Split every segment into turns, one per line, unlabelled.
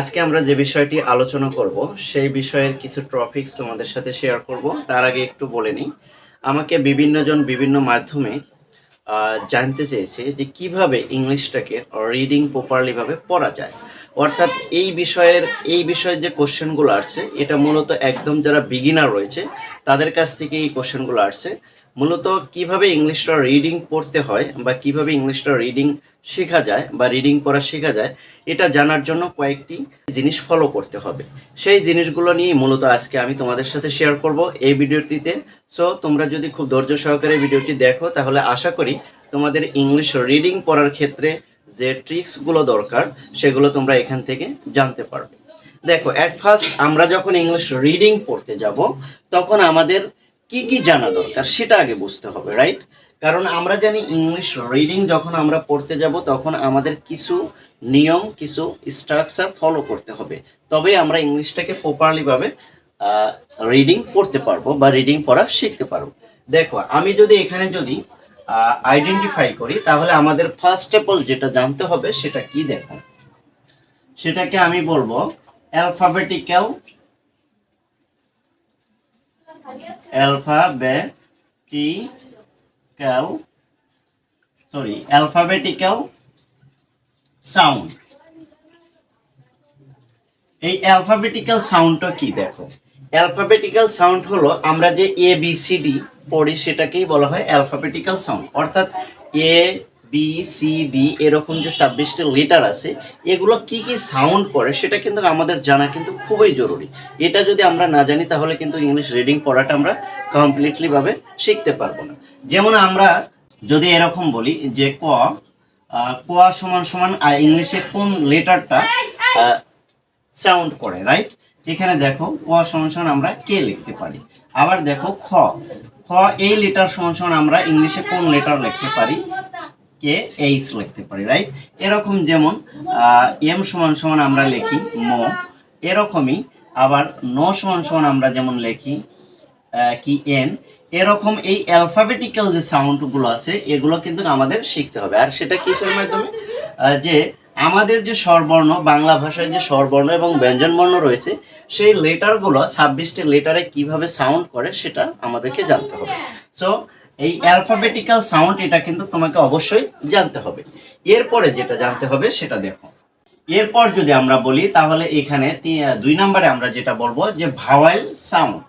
আজকে আমরা যে বিষয়টি আলোচনা করব, সেই বিষয়ের কিছু টপিকস তোমাদের সাথে শেয়ার করব। তার আগে একটু বলে নিই, আমাকে বিভিন্নজন বিভিন্ন মাধ্যমে জানতে চেয়েছে যে কীভাবে ইংলিশটাকে রিডিং প্রপারলিভাবে পড়া যায়। অর্থাৎ এই বিষয়ের, এই বিষয়ে যে কোশ্চেনগুলো আসছে, এটা মূলত একদম যারা বিগিনার রয়েছে, তাদের কাছ থেকে এই কোশ্চেনগুলো আসছে। মূলত কীভাবে ইংলিশটা রিডিং পড়তে হয় বা কীভাবে ইংলিশটা রিডিং শেখা যায় বা রিডিং পড়া শেখা যায়, এটা জানার জন্য কয়েকটি জিনিস ফলো করতে হবে। সেই জিনিসগুলো নিয়ে মূলত আজকে আমি তোমাদের সাথে শেয়ার করব এই ভিডিওটিতে। সো তোমরা যদি খুব ধৈর্য সহকারে ভিডিওটি দেখো, তাহলে আশা করি তোমাদের ইংলিশ রিডিং পড়ার ক্ষেত্রে যে ট্রিক্সগুলো দরকার, সেগুলো তোমরা এখান থেকে জানতে পারবে। দেখো অ্যাট ফার্স্ট আমরা যখন ইংলিশ রিডিং পড়তে যাব, তখন আমাদের কি কি জানা দরকার সেটা আগে বুঝতে হবে রাইট কারণ আমরা জানি ইংলিশ রিডিং যখন আমরা পড়তে যাব, তখন আমাদের কিছু নিয়ম, কিছু স্ট্রাকচার ফলো করতে হবে। তবে আমরা ইংলিশটাকে প্রপারলিভাবে রিডিং পড়তে পারব বা রিডিং পড়া শিখতে পারব। দেখো, আমি যদি এখানে যদি আইডেন্টিফাই করি, তাহলে আমাদের ফার্স্ট অল যেটা জানতে হবে সেটা কি দেখো? সেটাকে আমি বলব alphabetical alphabetical sorry alphabetical sound এই অ্যালফাবেটিক্যাল সাউন্ডটা কি দেখো? অ্যালফাবেটিক্যাল সাউন্ড হলো আমরা যে এ বি সি ডি পড়ি সেটাকেই বলা হয় অ্যালফাবেটিক্যাল সাউন্ড। অর্থাৎ এ বি সি ডি এরকম যে ছাব্বিশটি লেটার আছে, এগুলো কি কি সাউন্ড করে সেটা কিন্তু আমাদের জানা কিন্তু খুবই জরুরি। এটা যদি আমরা না জানি তাহলে কিন্তু ইংলিশ রিডিং পড়াটা আমরা কমপ্লিটলিভাবে শিখতে পারব না। যেমন আমরা যদি এরকম বলি যে ক ক সমান সমান ইংলিশে কোন লেটারটা সাউন্ড করে রাইট এখানে দেখো ক সমান আমরা কে লিখতে পারি। আবার দেখো খ। খ, এই লেটার সমান আমরা ইংলিশে কোন লেটার লিখতে পারি? কে, এইচ লিখতে পারি রাইট এরকম যেমন এম সমান সমান আমরা লিখি ম। এরকমই আবার ন সমান সমান আমরা যেমন লিখি কি, এন। এরকম এই অ্যালফাবেটিক্যাল যে সাউন্ডগুলো আছে, এগুলো কিন্তু আমাদের শিখতে হবে। আর সেটা কিসের মাধ্যমে? যে আমাদের যে স্বরবর্ণ, বাংলা ভাষায় যে স্বরবর্ণ এবং ব্যঞ্জনবর্ণ রয়েছে, সেই লেটারগুলো ছাব্বিশটি লেটারে কীভাবে সাউন্ড করে সেটা আমাদেরকে জানতে হবে। সো এই অ্যালফাবেটিক্যাল সাউন্ড এটা কিন্তু তোমাকে অবশ্যই জানতে হবে। এরপরে যেটা জানতে হবে সেটা দেখো। এরপর যদি আমরা বলি, তাহলে এখানে দুই নম্বরে আমরা যেটা বলব যে ভাওয়াল সাউন্ড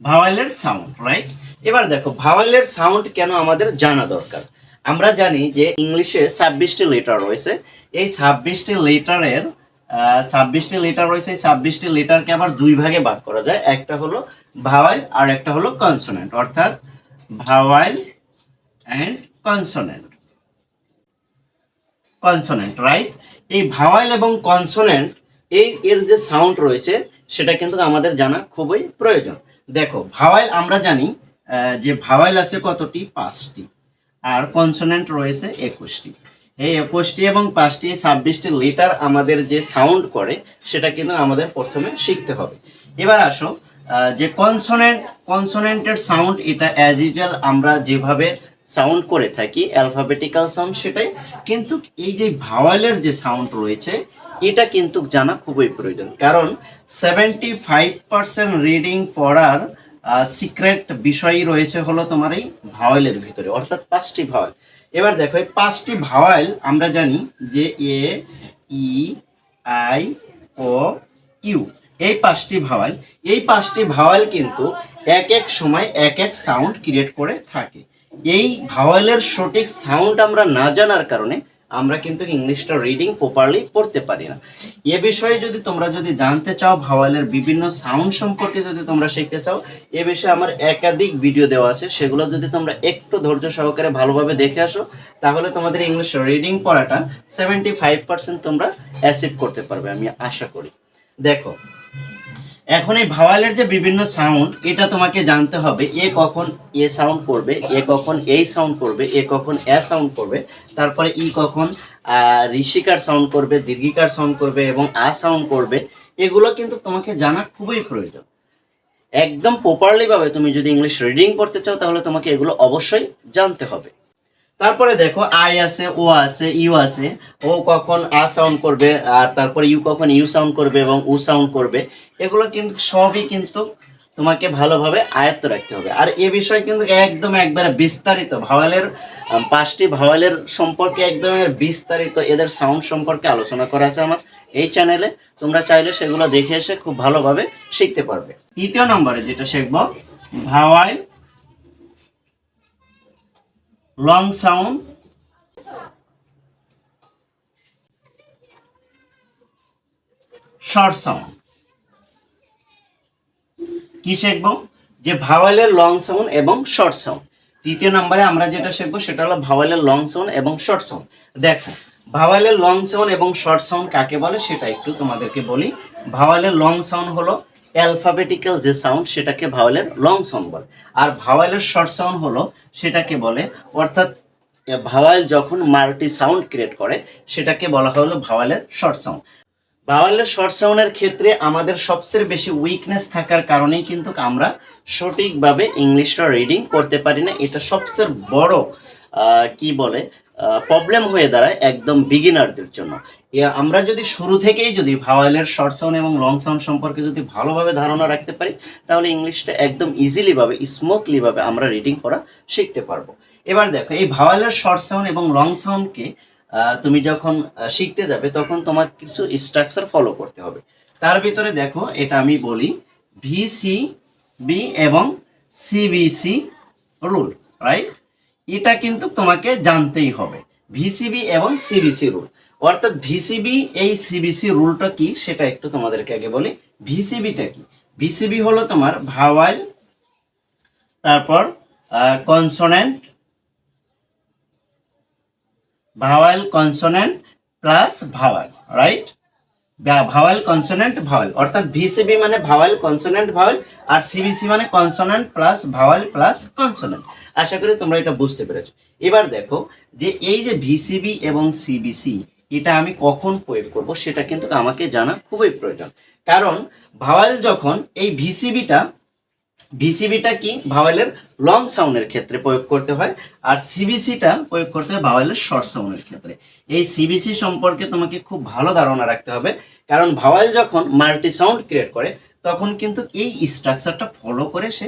ভাওয়ালের সাউন্ড রাইট এবার দেখো, ভাওয়ালের সাউন্ড কেন আমাদের জানা দরকার? আমরা জানি যে ইংলিশে ছাব্বিশটি লেটার রয়েছে। এই ছাব্বিশটি লেটারের ছাব্বিশটি লেটার রয়েছে, এই ছাব্বিশটি লেটারকে আবার দুই ভাগে ভাগ করা যায়। একটা হলো ভাওয়াল আর একটা হলো কনসোনেন্ট অর্থাৎ vowel and consonant consonant right এই ভাওয়াইল এবং কনসোনেন্ট এই এর যে সাউন্ড রয়েছে, সেটা কিন্তু আমাদের জানা খুবই প্রয়োজন। দেখো, ভাওয়াল আমরা জানি যে ভাওয়াল আছে কতটি? পাঁচটি। আর কনসোনেন্ট রয়েছে একুশটি। এই একুশটি এবং পাঁচটি ছাব্বিশটি লিটার আমাদের যে সাউন্ড করে, সেটা কিন্তু আমাদের প্রথমে শিখতে হবে। এবার আসো যে কনসোনেন্ট কনসোনেন্টের সাউন্ড এটা অ্যাজ ইউজুয়াল আমরা যেভাবে সাউন্ড করে থাকি অ্যালফাবেটিক্যাল সাউন্ড সেটাই, কিন্তু এই যে ভাওয়ালের যে সাউন্ড রয়েছে, এটা কিন্তু জানা খুবই প্রয়োজন। কারণ সেভেন্টি ফাইভ পার্সেন্ট রিডিং পড়ার সিক্রেট বিষয়ই রয়েছে হলো তোমার এই ভাওয়ালের ভিতরে, অর্থাৎ পাঁচটি ভাওয়াল। এবার দেখো, এই পাঁচটি ভাওয়াল আমরা জানি যে এ, ই, আই, ও, ইউ। এই পাঁচটি ভাওয়াল, এই পাঁচটি ভাওয়াল কিন্তু এক এক সময় এক এক সাউন্ড ক্রিয়েট করে থাকে। এই ভাওয়ালের সঠিক সাউন্ড আমরা না জানার কারণে আমরা কিন্তু ইংলিশটা রিডিং প্রপারলি পড়তে পারি না। এ বিষয়ে যদি তোমরা যদি জানতে চাও, ভাওয়ালের বিভিন্ন সাউন্ড সম্পর্কে যদি তোমরা শিখতে চাও, এ বিষয়ে আমার একাধিক ভিডিও দেওয়া আছে। সেগুলো যদি তোমরা একটু ধৈর্য সহকারে ভালোভাবে দেখে আসো, তাহলে তোমাদের ইংলিশ রিডিং পড়াটা সেভেন্টি ফাইভ পার্সেন্ট তোমরা অ্যাচিভ করতে পারবে, আমি আশা করি। দেখো এখন এই ভাওয়ালের যে বিভিন্ন সাউন্ড এটা তোমাকে জানতে হবে, এ কখন এ সাউন্ড করবে, এ কখন এই সাউন্ড করবে, এ কখন এ সাউন্ড করবে, তারপরে ই কখন ঋষিকার সাউন্ড করবে, দীর্ঘিকার সাউন্ড করবে এবং আ সাউন্ড করবে, এগুলো কিন্তু তোমাকে জানা খুবই প্রয়োজন। একদম প্রপারলিভাবে তুমি যদি ইংলিশ রিডিং করতে চাও, তাহলে তোমাকে এগুলো অবশ্যই জানতে হবে। তারপরে দেখো আই আছে ও আছে ইউ আছে। ও কখন আ সাউন্ড করবে, আর তারপরে ইউ কখন ইউ সাউন্ড করবে এবং উ সাউন্ড করবে, এগুলো কিন্তু সবই কিন্তু তোমাকে ভালোভাবে আয়ত্ত রাখতে হবে। আর এ বিষয়ে কিন্তু একদম একবারে বিস্তারিত, ভাওয়ালের পাঁচটি ভাওয়ালের সম্পর্কে একদম বিস্তারিত এদের সাউন্ড সম্পর্কে আলোচনা করা আছে আমার এই চ্যানেলে তোমরা চাইলে সেগুলো দেখে এসে খুব ভালোভাবে শিখতে পারবে। তৃতীয় নম্বরে যেটা শিখব, vowel long sound short sound কি শিখব? যে ভাওয়ালের লং সাউন্ড এবং শর্ট সাউন্ড তৃতীয় নম্বরে আমরা যেটা শিখব সেটা হলো ভাওয়ালের লং সাউন্ড এবং শর্ট সাউন্ড দেখো ভাওয়ালের লং সাউন্ড এবং শর্ট সাউন্ড কাকে বলে সেটা একটু তোমাদেরকে বলি। ভাওয়ালের লং সাউন্ড হলো অ্যালফাবেটিক্যাল যে সাউন্ড সেটাকে ভাওয়ালের লং সাউন্ড বলে। আর ভাওয়ালের শর্ট সাউন্ড হলো সেটাকে বলে, অর্থাৎ ভাওয়াল যখন মাল্টি সাউন্ড ক্রিয়েট করে, সেটাকে বলা হলো ভাওয়ালের শর্ট সাউন্ড ভাওয়ালের শর্ট সাউন্ডের ক্ষেত্রে আমাদের সবচেয়ে বেশি উইকনেস থাকার কারণেই কিন্তু আমরা সঠিকভাবে ইংলিশটা রিডিং করতে পারি না। এটা সবচেয়ে বড় কি বলে প্রবলেম হয়ে দাঁড়ায় একদম বিগিনারদের জন্য। আমরা যদি শুরু থেকেই যদি ভাওয়ালের শর্ট সাউন্ড এবং লং সাউন্ড সম্পর্কে যদি ভালোভাবে ধারণা রাখতে পারি, তাহলে ইংলিশটা একদম ইজিলি ভাবে স্মুথলি ভাবে আমরা রিডিং করা শিখতে পারব। এবার দেখো, এই ভাওয়ালের শর্ট সাউন্ড এবং লং সাউন্ডকে তুমি যখন শিখতে যাবে, তখন তোমার কিছু স্ট্রাকচার ফলো করতে হবে। তার ভিতরে দেখো, এটা আমি বলি ভিসি বি এবং সিবিসি রুল রাইট এটা কিন্তু তোমাকে জানতেই হবে। ভিসিবি এবং সিবিসি রুল অর্থাৎ ভিসিবি, এই সিবিসি রুলটা কি সেটা একটু তোমাদেরকে আগে বলি। ভিসিবিটা কি? ভিসিবি হলো তোমার ভাওয়াল তারপর consonant vowel consonant plus vowel right vowel consonant vowel অর্থাৎ ভিসিবি মানে ভাওয়াল কনসোনেন্ট ভাওয়াল আর সিবিসি মানে consonant plus vowel plus consonant আশা করি তোমরা এটা বুঝতে পেরেছ। এবার দেখো যে এই যে ভিসিবি এবং সিবিসি এটা আমি কখন প্রয়োগ করব সেটা কিন্তু আমাকে জানা খুবই প্রয়োজন। কারণ ভাওয়াল যখন এই ভিসিবিটা ভিসিবিটা কি? ভাওয়ালের লং সাউন্ডের ক্ষেত্রে প্রয়োগ করতে হয়, আর সিবিসিটা প্রয়োগ করতে হয় ভাওয়ালের শর্ট সাউন্ডের ক্ষেত্রে। এই সিবিসি সম্পর্কে তোমাকে খুব ভালো ধারণা রাখতে হবে, কারণ ভাওয়াল যখন মাল্টি সাউন্ড ক্রিয়েট করে, তখন কিন্তু এই স্ট্রাকচারটা ফলো করে সে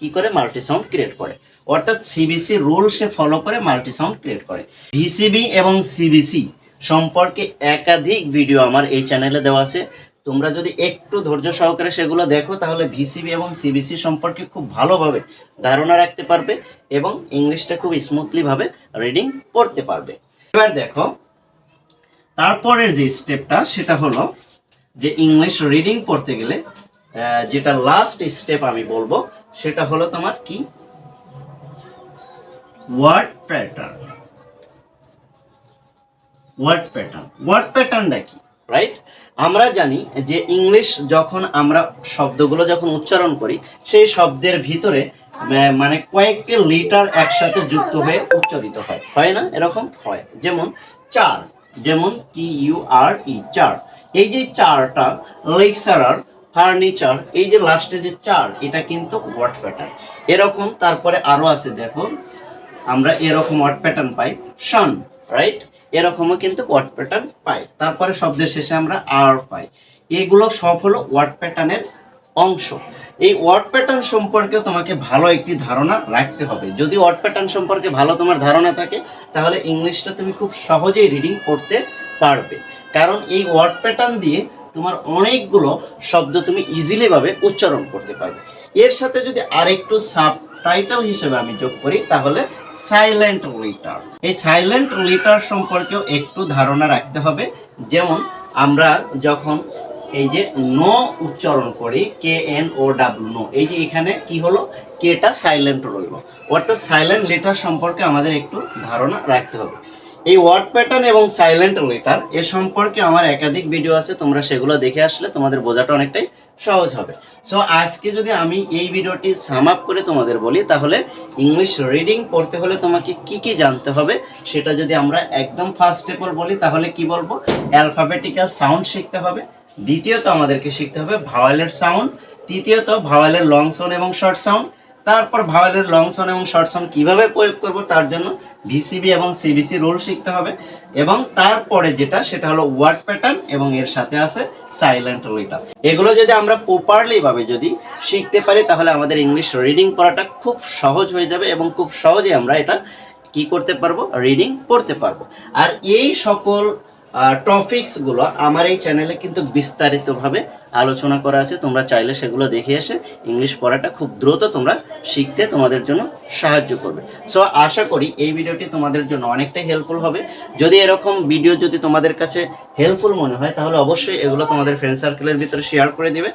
কি করে? মাল্টি সাউন্ড ক্রিয়েট করে। অর্থাৎ সিবিসি রুল সে ফলো করে মাল্টি সাউন্ড ক্রিয়েট করে ভিসিবি এবং সিবিসি সম্পর্কে একাধিক ভিডিও আমার এই চ্যানেলে দেওয়া আছে। তোমরা যদি একটু ধৈর্য সহকারে সেগুলো দেখো, তাহলে ভিসিবি এবং সিবিসি সম্পর্কে খুব ভালোভাবে ধারণা রাখতে পারবে এবং ইংলিশটা খুব স্মুথলি ভাবে রিডিং পড়তে পারবে। এবার দেখো, তারপরের যে স্টেপটা সেটা হলো যে ইংলিশ রিডিং পড়তে গেলে যেটা লাস্ট স্টেপ আমি বলব, সেটা হলো তোমার কি? Word pattern word pattern word প্যাটার্নটা কি? রাইট আমরা জানি যে ইংলিশ যখন আমরা শব্দগুলো যখন উচ্চারণ করি, সেই শব্দের ভিতরে মানে কয়েকটি লিটার একসাথে যুক্ত হয়ে উচ্চারিত হয়। হয় না? এরকম হয়। যেমন চার। যেমন টি ইউ আর ই চার। এই যে চারটা, লেকচারার, ফার্নিচার, এই যে লাস্টে যে চার, এটা কিন্তু ওয়ার্ড প্যাটার্ন এরকম, তারপরে আরও আছে দেখো আমরা এরকম ওয়ার্ড প্যাটার্ন পাই। সন রাইট এরকমও কিন্তু ওয়ার্ড প্যাটার্ন পাই। তারপরে শব্দের শেষে আমরা আর পাই। এগুলো সব হলো ওয়ার্ড প্যাটার্নের অংশ। এই ওয়ার্ড প্যাটার্ন সম্পর্কে তোমাকে ভালো একটি ধারণা রাখতে হবে। যদি ওয়ার্ড প্যাটার্ন সম্পর্কে ভালো তোমার ধারণা থাকে, তাহলে ইংলিশটা তুমি খুব সহজেই রিডিং করতে পারবে। কারণ এই ওয়ার্ড প্যাটার্ন দিয়ে তোমার অনেকগুলো শব্দ তুমি ইজিলিভাবে উচ্চারণ করতে পারবে। এর সাথে যদি আরেকটু সাব টাইটেল হিসেবে আমি যোগ করি, তাহলে সাইলেন্ট লিটার এই সাইলেন্ট লিটার সম্পর্কেও একটু ধারণা রাখতে হবে। যেমন, আমরা যখন এই যে নো উচ্চারণ করি K N O W know এই যে এখানে কি হলো? কেটা সাইলেন্ট রইল। অর্থাৎ সাইলেন্ট লেটার সম্পর্কে আমাদের একটু ধারণা রাখতে হবে। এই ওয়ার্ড প্যাটার্ন এবং সাইলেন্ট লেটার এ সম্পর্কে আমার একাধিক ভিডিও আছে, তোমরা সেগুলো দেখে আসলে তোমাদের বোঝাটা অনেকটাই সহজ হবে। সো আজকে যদি আমি এই ভিডিওটি সাম আপ করে তোমাদের বলি, তাহলে ইংলিশ রিডিং পড়তে হলে তোমাকে কি কি জানতে হবে, সেটা যদি আমরা একদম ফার্স্ট স্টেপর বলি, তাহলে কি বলব? অ্যালফাবেটিক্যাল সাউন্ড শিখতে হবে, দ্বিতীয়ত আমাদেরকে শিখতে হবে ভাওয়ালের সাউন্ড তৃতীয়ত ভাওয়ালের লং সাউন্ড এবং শর্ট সাউন্ড তারপর ভাওয়ালের লং সন এবং শর্ট সন কীভাবে প্রয়োগ করব তার জন্য ভিসিবি এবং সিবিসি রুল শিখতে হবে। এবং তারপরে যেটা, সেটা হলো ওয়ার্ড প্যাটার্ন এবং এর সাথে আছে সাইলেন্ট রিটার্ন এগুলো যদি আমরা প্রপারলি ভাবে যদি শিখতে পারি, তাহলে আমাদের ইংলিশ রিডিং পড়াটা খুব সহজ হয়ে যাবে এবং খুব সহজে আমরা এটা কি করতে পারব? রিডিং পড়তে পারব। আর এই সকল টপিকসগুলো আমার এই চ্যানেলে কিন্তু বিস্তারিতভাবে আলোচনা করা আছে। তোমরা চাইলে সেগুলো দেখে এসে ইংলিশ পড়াটা খুব দ্রুত তোমরা শিখতে তোমাদের জন্য সাহায্য করবে। সো আশা করি এই ভিডিওটি তোমাদের জন্য অনেকটাই হেল্পফুল হবে। যদি এরকম ভিডিও যদি তোমাদের কাছে হেল্পফুল মনে হয়, তাহলে অবশ্যই এগুলো তোমাদের ফ্রেন্ড সার্কেলের ভিতরে শেয়ার করে দিবে।